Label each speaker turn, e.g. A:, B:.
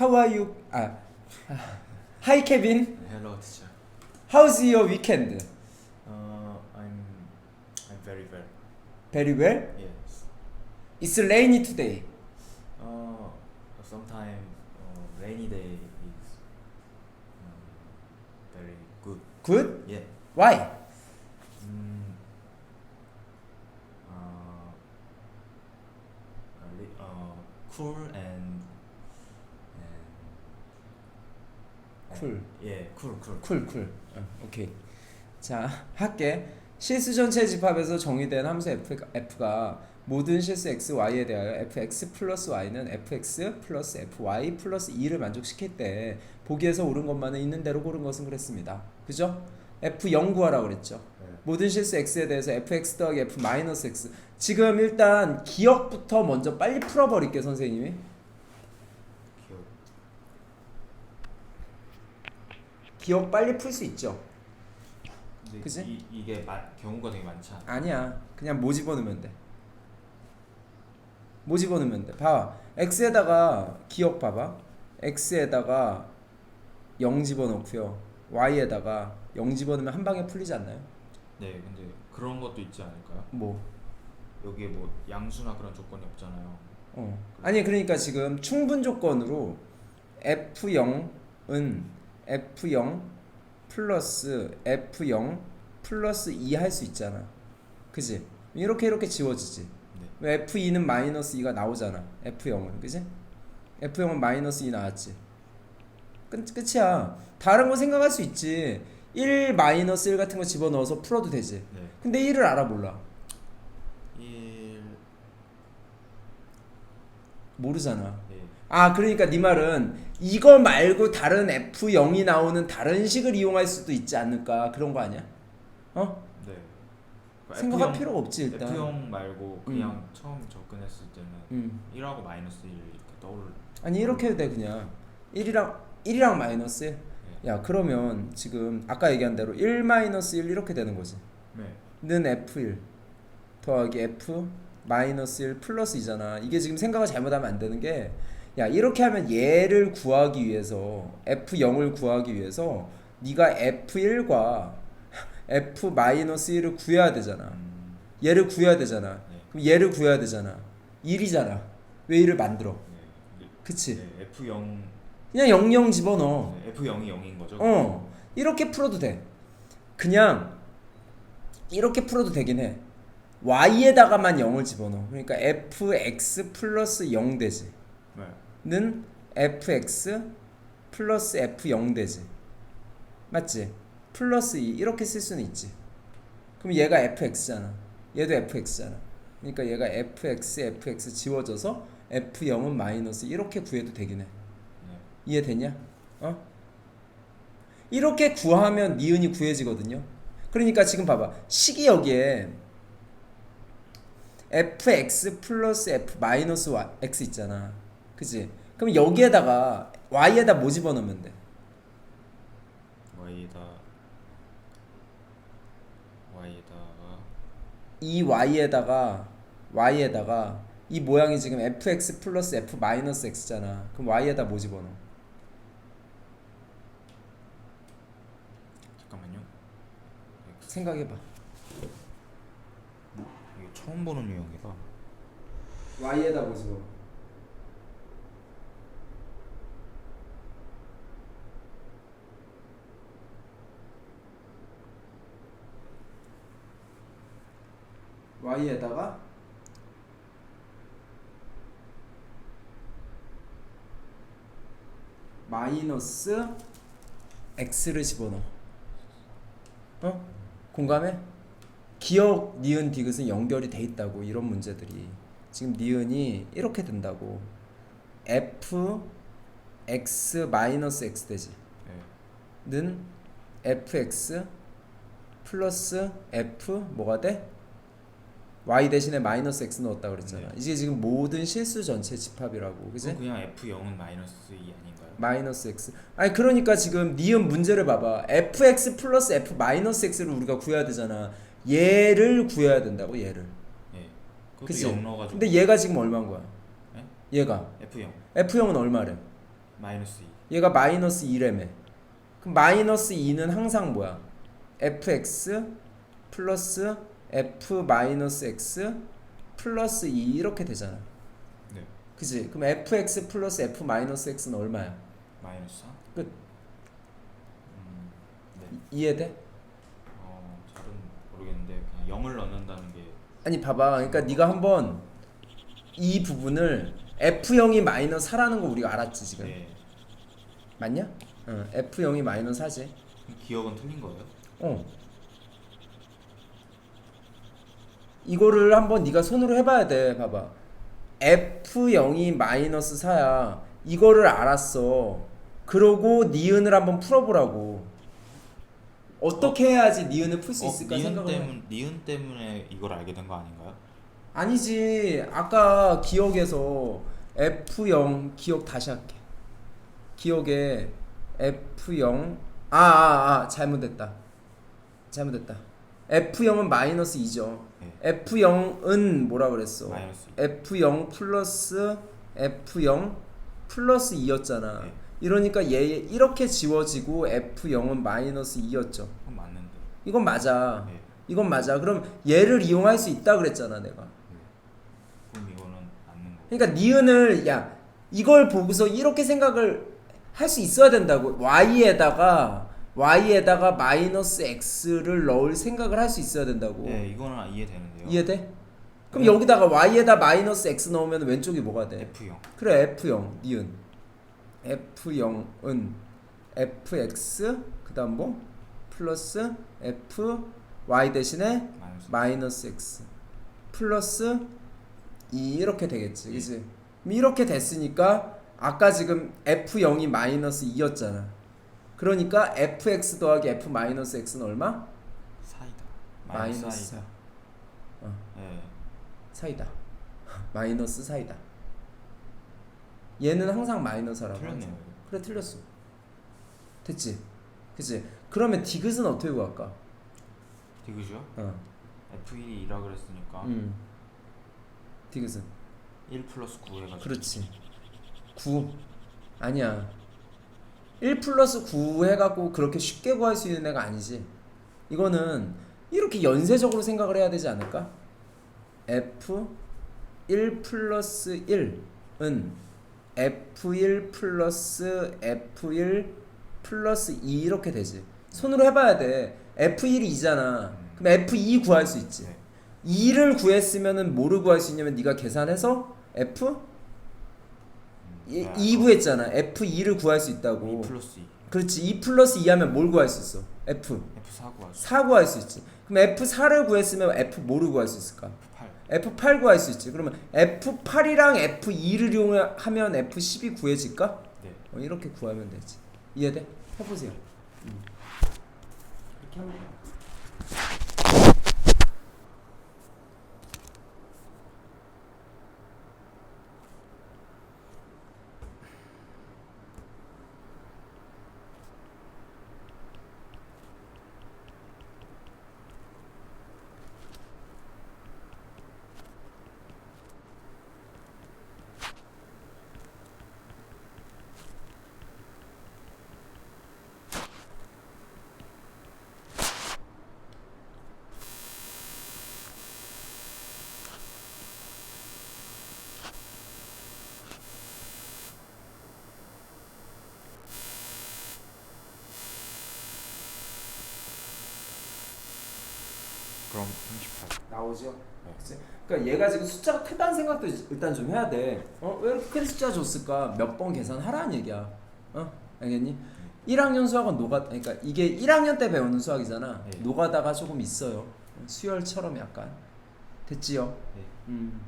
A: How are you? 아, Hi Kevin.
B: Hello, teacher.
A: How's your weekend?
B: Uh, I'm I'm very well.
A: Very well.
B: Yes.
A: It's rainy today.
B: Uh, sometimes uh, rainy day is um, very good.
A: Good?
B: Yeah.
A: Why? 쿨, 쿨. 어, 오케이. 자, 할게. 실수 전체 집합에서 정의된 함수 f, f가 모든 실수 x, y에 대하여 fx 플러스 y는 fx 플러스 fy 플러스 2를 만족시킬 때 보기에서 옳은 것만은 있는 대로 고른 것은 그랬습니다. 그죠? f0 구하라고 그랬죠.
B: 네.
A: 모든 실수 x에 대해서 fx 더하기 f 마이너스 x. 지금 일단 기억부터 먼저 빨리 풀어버릴게 선생님이.
B: 귀여워.
A: 기억 빨리 풀 수 있죠.
B: 근데
A: 그지?
B: 이, 이게 마, 경우가 되게 많지 않아?
A: 아니야. 그냥 뭐 집어넣으면 돼. 뭐 집어넣으면 돼. 봐봐. x에다가 기억 봐봐. x에다가 0 집어넣고요. y에다가 0 집어넣으면 한 방에 풀리지 않나요?
B: 네, 근데 그런 것도 있지 않을까요?
A: 뭐.
B: 여기에 뭐 양수나 그런 조건이 없잖아요.
A: 어. 아니 그러니까 지금 충분 조건으로 f0은 f0 플러스 f0 플러스 2 할 수 있잖아. 그지? 이렇게 이렇게 지워지지.
B: 네.
A: 왜 f2는 마이너스 2가 나오잖아. f0은 그지? f0은 마이너스 2 나왔지. 끝 끝이야. 다른 거 생각할 수 있지. 1 마이너스 1 같은 거 집어넣어서 풀어도 되지.
B: 네.
A: 근데 1을 알아 몰라.
B: 1
A: 모르잖아.
B: 예.
A: 아 그러니까 네 말은 이거 말고 다른 F0이 나오는 다른 식을 이용할 수도 있지 않을까 그런 거 아니야? 어?
B: 네. 그
A: 생각할
B: F0
A: 필요가 없지 일단.
B: F0 말고 그냥 처음 접근했을 때는
A: 음.
B: 1하고 마이너스 1 이렇게 떠올
A: 아니 이렇게 해도 돼 그냥 1이랑 1이랑 마이너스 1.
B: 네.
A: 야 그러면 지금 아까 얘기한 대로 1 마이너스 1 이렇게 되는 거지.
B: 네.
A: 는 F1 더하기 F 마이너스 1 플러스 2잖아. 이게 지금 생각을 잘못하면 안 되는 게 야 이렇게 하면 얘를 구하기 위해서 F0을 구하기 위해서 네가 F1과 F 마이너스 1을 구해야 되잖아.
B: 음,
A: 얘를 구해야 되잖아.
B: 네.
A: 그럼 얘를 구해야 되잖아. 1이잖아. 왜 1을 만들어?
B: 네.
A: 그치?
B: 네. F0
A: 그냥 00 집어넣어.
B: 네. F0이 0인 거죠?
A: 어 이렇게 풀어도 돼 그냥 이렇게 풀어도 되긴 해 y에다가만 0을 집어넣어 그러니까 fx 플러스 0 되지
B: 네.
A: 는 fx 플러스 f0 되지 맞지? 플러스 2 이렇게 쓸 수는 있지 그럼 얘가 fx잖아 얘도 fx잖아 그러니까 얘가 fx fx 지워져서 f0은 마이너스 이렇게 구해도 되긴 해
B: 네.
A: 이해되냐? 어? 이렇게 구하면 니은이 구해지거든요. 그러니까 지금 봐봐. 식이 여기에 fx 플러스 f 마이너스 x 있잖아. 그지? 그럼 여기에다가 y에다 뭐 집어넣으면 돼?
B: Y에다 Y에다가
A: 이 y에다가 y에다가 이 모양이 지금 fx 플러스 f 마이너스 x잖아. 그럼 y에다 뭐 집어넣어?
B: 잠깐만요. X.
A: 생각해봐.
B: 이게 처음 보는 유형이라.
A: y에다 뭐 집어넣어? Y에다가 마이너스 x를 집어넣어. 어? 공감해? 기억, 니은, 디귿은 연결이 돼 있다고 이런 문제들이 지금 니은이 이렇게 된다고 f x 마이너스 x 되지
B: 네.
A: 는 fx 플러스 f 뭐가 돼? Y 대신에 마이너스 x 넣었다 그랬잖아
B: 네.
A: 이게 지금 모든 실수 전체 집합이라고 그지?
B: 그냥 F0은 마이너스 2 아닌가요?
A: 마이너스 x 아니 그러니까 지금 니은 문제를 봐봐 fx 플러스 f 마이너스 x를 우리가 구해야 되잖아 얘를 구해야 된다고 얘를
B: 예. 그것도? 0 넣어가지고.
A: 근데 얘가 지금 얼마인 거야?
B: 네?
A: 얘가
B: F0
A: F0은 얼마래?
B: 마이너스 2
A: 얘가 마이너스 2래매. 그럼 마이너스 2는 항상 뭐야? fx 플러스 f 마이너스 x 플러스 2 이렇게 되잖아.
B: 네
A: 그지? 그럼 fx 플러스 f 마이너스 x는 얼마야?
B: 마이너스 4
A: 끝.
B: 음, 네
A: 이- 이해돼?
B: 어, 잘은 모르겠는데 그냥 0을 넣는다는 게
A: 아니 봐봐. 그러니까 네가 한번 이 부분을 f0이 마이너스 4라는 거 우리가 알았지 지금.
B: 네.
A: 맞냐? 어, f0이 마이너스 4지.
B: 그럼 기억은 틀린 거예요?
A: 어. 이거를 한번 네가 손으로 해봐야 돼. 봐봐. F0이 마이너스 4야. 이거를 알았어. 그러고 니은을 한번 풀어보라고. 어떻게 해야지 니은을 풀 수 있을까
B: 니은
A: 생각을 해.
B: 때문 니은 때문에 이걸 알게 된 거 아닌가요?
A: 아니지. 아까 기억에서 F0 기억 다시 할게. 기억에 F0 아, 아, 아 잘못됐다. 잘못됐다. F0은 마이너스 2죠.
B: 네.
A: F0은 뭐라 그랬어?
B: 마이너스 2
A: F0 플러스 F0 플러스 2였잖아.
B: 네.
A: 이러니까 얘 이렇게 지워지고 F0은 마이너스 2였죠.
B: 그건 맞는데
A: 이건 맞아.
B: 네.
A: 이건 맞아. 그럼 얘를 이용할 수 있다 그랬잖아, 내가.
B: 그럼 이거는 맞는 거
A: 그러니까 니은을 야 이걸 보고서 이렇게 생각을 할 수 있어야 된다고 y에다가 y에다가 마이너스 x를 넣을 생각을 할 수 있어야 된다고.
B: 네 이거는 이해되는데요.
A: 이해돼? 그럼
B: 네.
A: 여기다가 y에다 마이너스 x 넣으면 왼쪽이 뭐가 돼?
B: F0
A: 그래 f0 니은. F0은 fx 그다음 뭐? 플러스 f y 대신에
B: 마이너스
A: 마이너스 x. 플러스 2 이렇게 되겠지
B: 예.
A: 그지 이렇게 됐으니까 아까 지금 f0이 마이너스 2였잖아 그러니까 fx 더하기 f 마이너스 x는 얼마?
B: 사이다.
A: 마이너스
B: 마이너스
A: 4
B: 사이다. 네
A: 사이다. 마이너스 사이다. 얘는 항상 마이너스라고
B: 틀렸네요.
A: 하죠. 그래 틀렸어. 됐지? 그치? 그러면 디귿은 어떻게 구할까?
B: 디귿이요?
A: 어.
B: F1이라 그랬으니까
A: 음. 디귿은?
B: 1 플러스 9 해가지고.
A: 그렇지. 9 아니야 1 플러스 9 해갖고 그렇게 쉽게 구할 수 있는 애가 아니지. 이거는 이렇게 연쇄적으로 생각을 해야 되지 않을까? F 1 플러스 1은 F1 플러스 F1 플러스 2 이렇게 되지. 손으로 해봐야 돼. F1이 2잖아. 그럼 F2 구할 수 있지.
B: 네.
A: 2를 구했으면은 뭐를 구할 수 있냐면 네가 계산해서 F
B: 음,
A: 이,
B: 아,
A: 2 구했잖아. F2를 구할
B: 수2
A: 있다고.
B: 플러스 2
A: 그렇지. 2 플러스 2 하면 뭘 구할 수 있어? F.
B: F4 구할 수
A: 4 구할 수 있지. 그럼 F4를 구했으면 F 뭐를 구할 수 있을까?
B: F8
A: F8 구할 수 있지. 그러면 F8이랑 F2를 이용하면 F10이 구해질까?
B: 네
A: 어, 이렇게 구하면 되지. 이해돼? 해보세요. 음. 이렇게 하면 돼.
B: 그럼 38
A: 나오죠?
B: 네.
A: 그치? 그러니까 얘가 지금 숫자가 크다는 생각도 일단 좀 해야 돼. 어? 왜 이렇게 큰 숫자 줬을까? 몇 번 계산하라는 얘기야. 어? 알겠니? 1학년 수학은 노가 그러니까 이게 1학년 때 배우는 수학이잖아.
B: 네.
A: 노가다가 조금 있어요. 수열처럼 약간 됐지요.
B: 네.
A: 음.